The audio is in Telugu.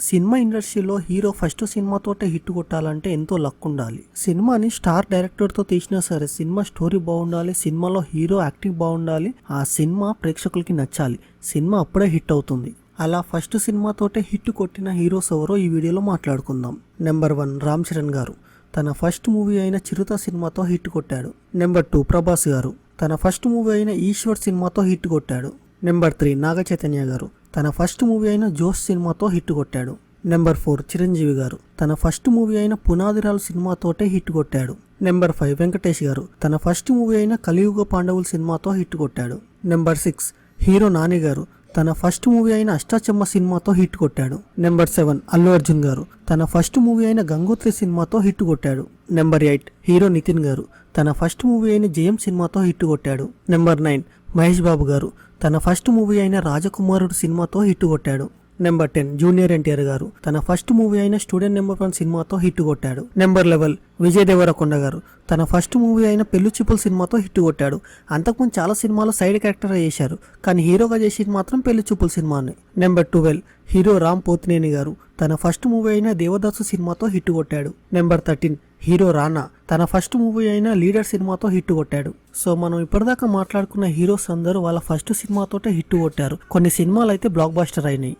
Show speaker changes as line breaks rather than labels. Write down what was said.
సినిమా ఇండస్ట్రీలో హీరో ఫస్ట్ సినిమాతోటే హిట్ కొట్టాలంటే ఎంతో లక్ ఉండాలి సినిమాని స్టార్ డైరెక్టర్తో తీసినా సరే సినిమా స్టోరీ బాగుండాలి సినిమాలో హీరో యాక్టింగ్ బాగుండాలి ఆ సినిమా ప్రేక్షకులకి నచ్చాలి. సినిమా అప్పుడే హిట్ అవుతుంది. అలా ఫస్ట్ సినిమాతోటే హిట్ కొట్టిన హీరోస్ ఎవరో ఈ వీడియోలో మాట్లాడుకుందాం. నెంబర్ వన్ రామ్ చరణ్ గారు. తన ఫస్ట్ మూవీ అయిన చిరుత సినిమాతో హిట్ కొట్టాడు. నెంబర్ టూ ప్రభాస్ గారు. తన ఫస్ట్ మూవీ అయిన ఈశ్వర్ సినిమాతో హిట్ కొట్టాడు. నెంబర్ త్రీ నాగ చైతన్య గారు. తన ఫస్ట్ మూవీ అయిన జోస్ సినిమాతో హిట్ కొట్టాడు. నెంబర్ ఫోర్ చిరంజీవి గారు తన ఫస్ట్ మూవీ అయిన పునాదిరాలు సినిమాతోటే హిట్ కొట్టాడు. నెంబర్ ఫైవ్ వెంకటేష్ గారు తన ఫస్ట్ మూవీ అయిన కలియుగ పాండవులు సినిమాతో హిట్ కొట్టాడు. నెంబర్ సిక్స్ హీరో నాని గారు తన ఫస్ట్ మూవీ అయిన అష్టాచమ్మ సినిమాతో హిట్ కొట్టాడు. నెంబర్ సెవెన్ అల్లు అర్జున్ గారు. తన ఫస్ట్ మూవీ అయిన గంగోత్రి సినిమాతో హిట్ కొట్టాడు. నెంబర్ ఎయిట్ హీరో నితిన్ గారు. తన ఫస్ట్ మూవీ అయిన జయం సినిమాతో హిట్ కొట్టాడు. నెంబర్ నైన్ మహేష్ బాబు గారు. తన ఫస్ట్ మూవీ అయిన రాజకుమారుడు సినిమాతో హిట్ కొట్టాడు. Number ten junior NTR garu. తన ఫస్ట్ మూవీ అయిన స్టూడెంట్ నెంబర్ వన్ సినిమాతో హిట్ కొట్టాడు. Number level Vijay Deverakonda garu. తన ఫస్ట్ మూవీ అయిన పెళ్ళి చిప్పుల సినిమాతో హిట్ కొట్టాడు. అంతకుముందు చాలా సినిమాలో సైడ్ క్యారెక్టర్ చేశారు. కానీ హీరోగా చేసేది మాత్రం పెళ్ళి చిప్పుల సినిమాని. Number twelve hero Ram Pothineni garu. తన ఫస్ట్ మూవీ అయిన దేవదాసు సినిమాతో హిట్ కొట్టాడు. Number thirteen hero Rana. తన ఫస్ట్ మూవీ అయిన లీడర్ సినిమాతో హిట్ కొట్టాడు. సో మనం ఇప్పటిదాకా మాట్లాడుకున్న హీరోస్ అందరూ వాళ్ళ ఫస్ట్ సినిమాతోటే హిట్ కొట్టారు. కొన్ని సినిమాలు అయితే బ్లాక్ బాస్టర్ అయినాయి.